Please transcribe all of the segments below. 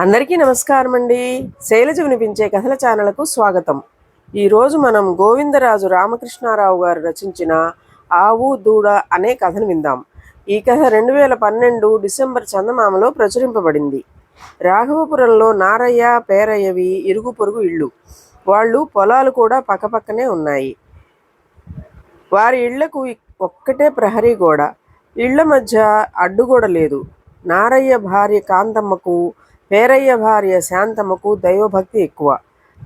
అందరికీ నమస్కారం అండి శైలజ వినిపించే కథల ఛానల్కు స్వాగతం. ఈరోజు మనం గోవిందరాజు రామకృష్ణారావు గారు రచించిన ఆవు దూడ అనే కథను విందాం. ఈ కథ రెండు వేల పన్నెండు డిసెంబర్ చందమామలో ప్రచురింపబడింది. రాఘవపురంలో నారయ్య పేరయ్యవి ఇరుగు పొరుగు ఇళ్ళు. వాళ్ళు పొలాలు కూడా పక్కపక్కనే ఉన్నాయి. వారి ఇళ్ళకు ఒక్కటే ప్రహరీ గోడ. ఇళ్ళ మధ్య అడ్డుగోడ లేదు. నారయ్య భార్య కాంతమ్మకు పేరయ్య భార్య శాంతమ్మకు దైవభక్తి ఎక్కువ.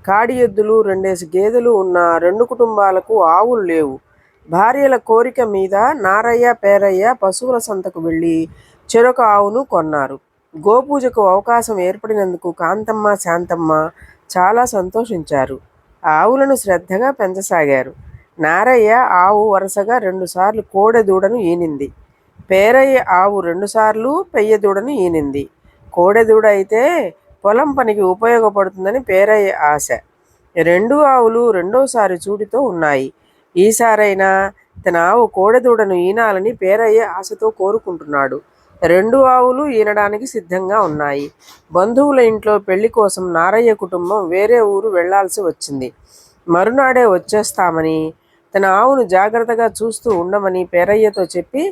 కాడి ఎద్దులు రెండేసి గేదెలు ఉన్న రెండు కుటుంబాలకు ఆవులు లేవు. భార్యల కోరిక మీద నారయ్య పేరయ్య పశువుల సంతకు వెళ్ళి చెరొక ఆవును కొన్నారు. గోపూజకు అవకాశం ఏర్పడినందుకు కాంతమ్మ శాంతమ్మ చాలా సంతోషించారు. ఆవులను శ్రద్ధగా పెంచసాగారు. నారయ్య ఆవు వరుసగా రెండుసార్లు కోడె దూడను ఈనింది. పేరయ్య ఆవు రెండుసార్లు పెయ్య దూడను ఈనింది. కోడెదూడ అయితే పొలం పనికి ఉపయోగపడుతుందని పేరయ్య ఆశ. రెండు ఆవులు రెండోసారి చూడితో ఉన్నాయి. ఈసారైనా తన ఆవు కోడెదూడను ఈనాలని పేరయ్య ఆశతో కోరుకుంటున్నాడు. రెండు ఆవులు ఈనడానికి సిద్ధంగా ఉన్నాయి. బంధువుల ఇంట్లో పెళ్ళి కోసం నారయ్య కుటుంబం వేరే ఊరు వెళ్ళాల్సి వచ్చింది. మరునాడే వచ్చేస్తామని తన ఆవును జాగ్రత్తగా చూస్తూ ఉండమని పేరయ్యతో చెప్పి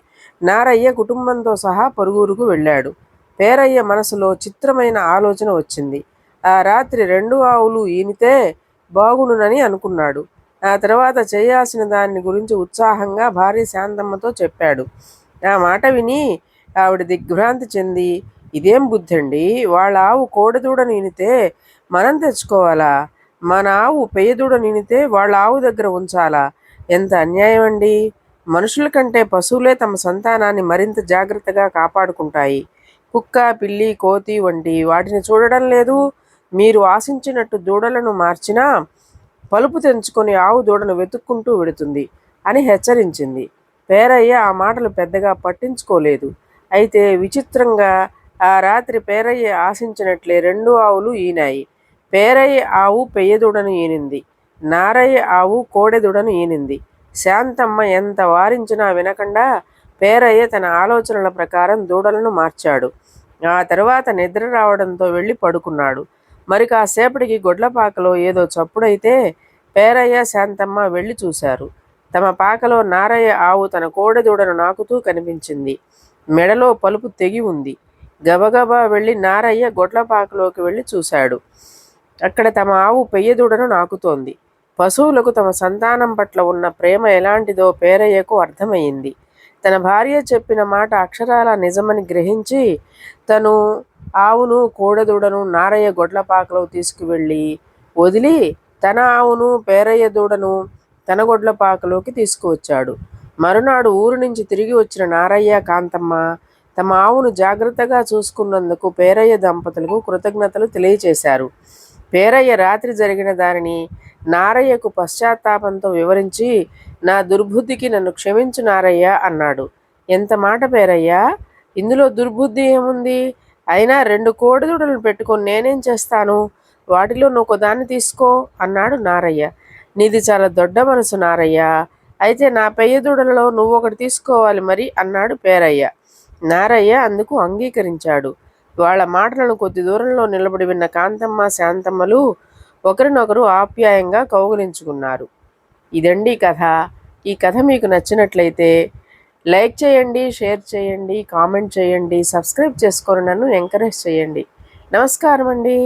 నారయ్య కుటుంబంతో సహా పొరుగురుకు వెళ్ళాడు. పేరయ్య మనసులో చిత్రమైన ఆలోచన వచ్చింది. ఆ రాత్రి రెండు ఆవులు ఈనితే బాగునునని అనుకున్నాడు. ఆ తర్వాత చేయాల్సిన దాని గురించి ఉత్సాహంగా భార్య శాంతమ్మతో చెప్పాడు. ఆ మాట విని ఆవిడ దిగ్భ్రాంతి చెంది ఇదేం బుద్ధండి? వాళ్ళ ఆవు కోడదూడ నినితే మనం తెచ్చుకోవాలా? మన ఆవు పెయ్యదూడ నినితే వాళ్ళ ఆవు దగ్గర ఉంచాలా? ఎంత అన్యాయం అండి మనుషుల కంటే పశువులే తమ సంతానాన్ని మరింత జాగ్రత్తగా కాపాడుకుంటాయి. కుక్క పిల్లి కోతి వంటి వాటిని చూడడం లేదు. మీరు ఆశించినట్టు దూడలను మార్చినా పలుపు తెంచుకొని ఆవు దూడను వెతుక్కుంటూ వెడుతుంది అని హెచ్చరించింది. పేరయ్య ఆ మాటలు పెద్దగా పట్టించుకోలేదు. అయితే విచిత్రంగా ఆ రాత్రి పేరయ్య ఆశించినట్లే రెండు ఆవులు ఈనాయి. పేరయ్య ఆవు పెయ్యదూడను ఈనింది. నారయ్య ఆవు కోడెదుడను ఈనింది. శాంతమ్మ ఎంత వారించినా వినకుండా పేరయ్య తన ఆలోచనల ప్రకారం దూడలను మార్చాడు. ఆ తర్వాత నిద్ర రావడంతో వెళ్ళి పడుకున్నాడు. మరి కాసేపటికి గొడ్లపాకలో ఏదో చప్పుడైతే పేరయ్య శాంతమ్మ వెళ్ళి చూశారు. తమ పాకలో నారయ్య ఆవు తన కోడెదూడను నాకుతూ కనిపించింది. మెడలో పలుపు తెగి ఉంది. గబగబా వెళ్ళి నారయ్య గొడ్లపాకలోకి వెళ్ళి చూశాడు. అక్కడ తమ ఆవు పెయ్యదూడను నాకుతోంది. పశువులకు తమ సంతానం పట్ల ఉన్న ప్రేమ ఎలాంటిదో పేరయ్యకు అర్థమయ్యింది. తన భార్య చెప్పిన మాట అక్షరాల నిజమని గ్రహించి తను ఆవును కోడెదూడను నారయ్య గొడ్లపాకలో తీసుకువెళ్ళి వదిలి తన ఆవును పేరయ్య దూడను తన గొడ్లపాకలోకి తీసుకువచ్చాడు. మరునాడు ఊరు నుంచి తిరిగి వచ్చిన నారయ్య కాంతమ్మ తమ ఆవును జాగ్రత్తగా చూసుకున్నందుకు పేరయ్య దంపతులకు కృతజ్ఞతలు తెలియచేశారు. పేరయ్య రాత్రి జరిగిన దానిని నారయ్యకు పశ్చాత్తాపంతో వివరించి నా దుర్బుద్ధికి నన్ను క్షమించు నారయ్య అన్నాడు. ఎంత మాట పేరయ్యా? ఇందులో దుర్బుద్ధి ఏముంది? అయినా రెండు కోడిదూడలను పెట్టుకొని నేనేం చేస్తాను? వాటిలో నువ్వు దాన్ని తీసుకో అన్నాడు నారయ్య. నీది చాలా దొడ్డ మనసు నారయ్య. అయితే నా పెయ్యదూడలలో నువ్వు ఒకటి తీసుకోవాలి మరి అన్నాడు పేరయ్య. నారయ్య అందుకు అంగీకరించాడు. వాళ్ళ మాటలను కొద్ది దూరంలో నిలబడి విన్న కాంతమ్మ శాంతమ్మలు ఒకరినొకరు ఆప్యాయంగా కౌగులించుకున్నారు. ఇదండి కథ. ఈ కథ మీకు నచ్చినట్లయితే లైక్ చేయండి షేర్ చేయండి కామెంట్ చేయండి సబ్స్క్రైబ్ చేసుకొని నన్ను ఎంకరేజ్ చేయండి. నమస్కారం అండి